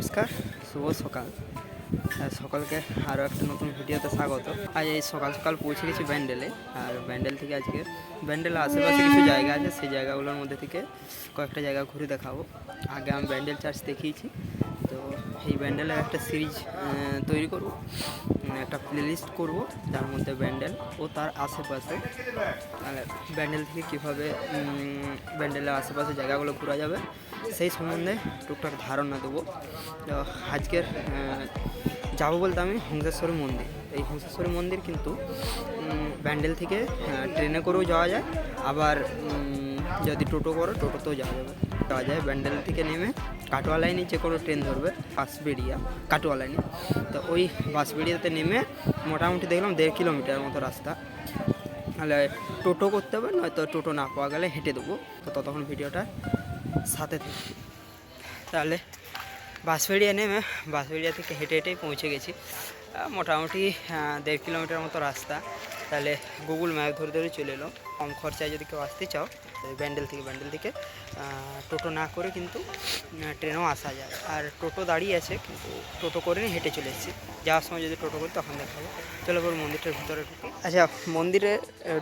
নমস্কার, শুভ সকাল। সকলকে আরও একটা নতুন ভিডিওতে স্বাগত। আজ এই সকাল সকাল পৌঁছে গেছি ব্যান্ডেলে, আর ব্যান্ডেল থেকে আজকে ব্যান্ডেলের আশেপাশে কিছু জায়গা আছে, সেই জায়গাগুলোর মধ্যে থেকে কয়েকটা জায়গা ঘুরে দেখাবো। আগে আমি ব্যান্ডেল চার্চ দেখিয়েছি এই ব্যান্ডেলের একটা সিরিজ তৈরি করব। একটা প্লেলিস্ট করব, যার মধ্যে ব্যান্ডেল ও তার আশেপাশে ব্যান্ডেল থেকে কীভাবে ব্যান্ডেলের আশেপাশে জায়গাগুলো ঘোরা যাবে, সেই সম্বন্ধে টুকটাক ধারণা দেবো। আজকের যাব বলতে আমি হংসেশ্বরী মন্দির। এই হংসেশ্বরী মন্দির কিন্তু ব্যান্ডেল থেকে ট্রেনে করেও যাওয়া যায়। আবার যদি টোটো করো, টোটোতেও যাওয়া যাবে। যাওয়া যায়, ব্যান্ডেল থেকে নেমে কাটোয়া লাইনে যে কোনো ট্রেন ধরবে, বাঁশবেড়িয়া, কাটোয়া লাইনে তো ওই বাঁশবেড়িয়াতে নেমে মোটামুটি দেখলাম দেড় কিলোমিটার মতো রাস্তা। তাহলে টোটো করতে হবে, নয়তো টোটো না পাওয়া গেলে হেঁটে দেবো। তো ততক্ষণ ভিডিওটা সাথে থেকে। তাহলে বাঁশবেড়িয়া নেমে, বাঁশবেড়িয়া থেকে হেঁটে হেঁটেই পৌঁছে গেছি। মোটামুটি দেড় কিলোমিটার মতো রাস্তা। তাহলে গুগল ম্যাপ ধরে ধরে চলে এলো। কম খরচায় যদি কেউ আসতে চাও ব্যান্ডেল থেকে ব্যান্ডেল থেকে টোটো না করে কিন্তু ট্রেনেও আসা যায়। আর টোটো দাঁড়িয়ে আছে, কিন্তু টোটো করে নিয়ে হেঁটে চলে এসেছি। যাওয়ার সময় যদি টোটো করি, তখন দেখাবো। চলো এবার মন্দিরটার ভিতরে ঢুকি। আচ্ছা মন্দিরে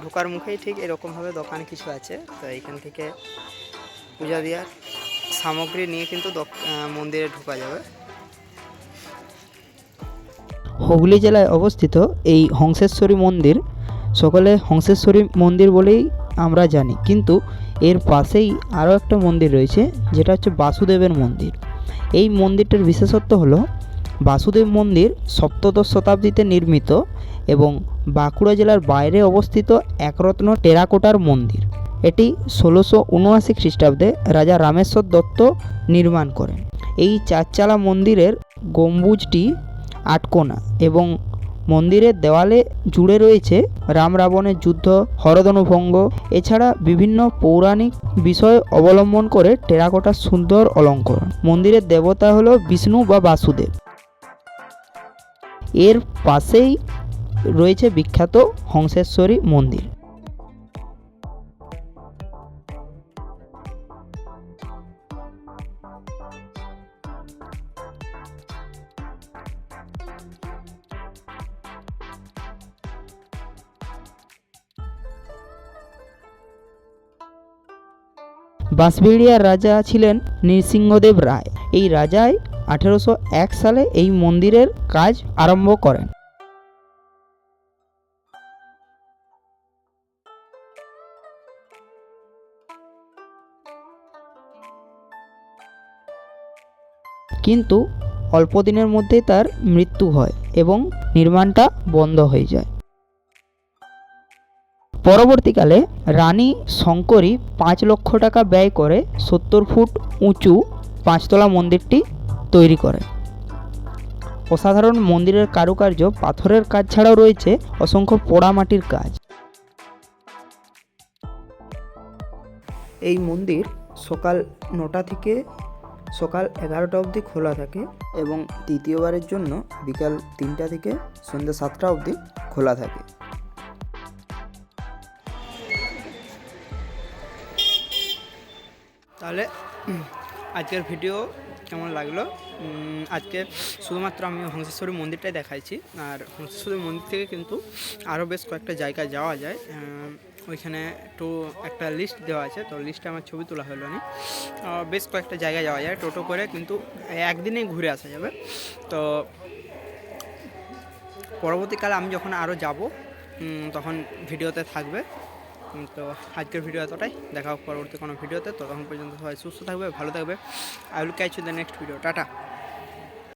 ঢোকার মুখেই ঠিক এরকমভাবে দোকান কিছু আছে। তো এইখান থেকে পূজা দেওয়ার সামগ্রী নিয়ে কিন্তু মন্দিরে ঢোকা যাবে। হুগলি জেলায় অবস্থিত এই হংসেশ্বরী মন্দির সকলে হংসেশ্বরী মন্দির বলেই আমরা জানি। কিন্তু এর পাশেই আরও একটা মন্দির রয়েছে, যেটা হচ্ছে বাসুদেবের মন্দির। এই মন্দিরটার বিশেষত্ব হলো, বাসুদেব মন্দির সপ্তদশ শতাব্দীতে নির্মিত এবং বাঁকুড়া জেলার বাইরে অবস্থিত একরত্ন টেরাকোটার মন্দির। এটি ষোলোশো উনআশি খ্রিস্টাব্দে রাজা রামেশ্বর দত্ত নির্মাণ করেন। এই চারচালা মন্দিরের গম্বুজটি আটকোনা এবং মন্দিরের দেওয়ালে জুড়ে রয়েছে রাম রাবণের যুদ্ধ হরদনুভঙ্গ এছাড়া বিভিন্ন পৌরাণিক বিষয় অবলম্বন করে টেরাকোটার সুন্দর অলঙ্করণ। মন্দিরের দেবতা হলো বিষ্ণু বা বাসুদেব। এর পাশেই রয়েছে বিখ্যাত হংসেশ্বরী মন্দির। বাঁশবেড়িয়ার রাজা ছিলেন নৃসিংহদেব রায়। এই রাজাই আঠেরোশো এক সালে এই মন্দিরের কাজ আরম্ভ করেন। কিন্তু অল্প দিনের মধ্যেই তার মৃত্যু হয় এবং নির্মাণটা বন্ধ হয়ে যায়। পরবর্তীকালে রানী শঙ্করী পাঁচ লক্ষ টাকা ব্যয় করে সত্তর ফুট উঁচু পাঁচতলা মন্দিরটি তৈরি করে। অসাধারণ মন্দিরের কারুকার্য, পাথরের কাজ ছাড়াও রয়েছে অসংখ্য পোড়ামাটির কাজ। এই মন্দির সকাল নটা থেকে সকাল এগারোটা অবধি খোলা থাকে এবং দ্বিতীয়বারের জন্য বিকাল তিনটা থেকে সন্ধ্যা সাতটা অবধি খোলা থাকে। তাহলে আজকের ভিডিও কেমন লাগল? আজকে শুধুমাত্র আমি হংসেশ্বরী মন্দিরটাই দেখাইছি। আর হংসেশ্বরী মন্দির থেকে কিন্তু আরও বেশ কয়েকটা জায়গায় যাওয়া যায়। ওইখানে একটু একটা লিস্ট দেওয়া আছে, তো লিস্টে আমার ছবি তোলা হলো না। বেশ কয়েকটা জায়গায় যাওয়া যায় টোটো করে, কিন্তু একদিনেই ঘুরে আসা যাবে। তো পরবর্তীকালে আমি যখন আরও যাব তখন ভিডিওতে থাকবে। তো আজকের ভিডিও এতটাই। দেখা হোক পরবর্তী কোনো ভিডিওতে তখন পর্যন্ত সবাই সুস্থ থাকবে, ভালো থাকবে। I will catch you the next video tata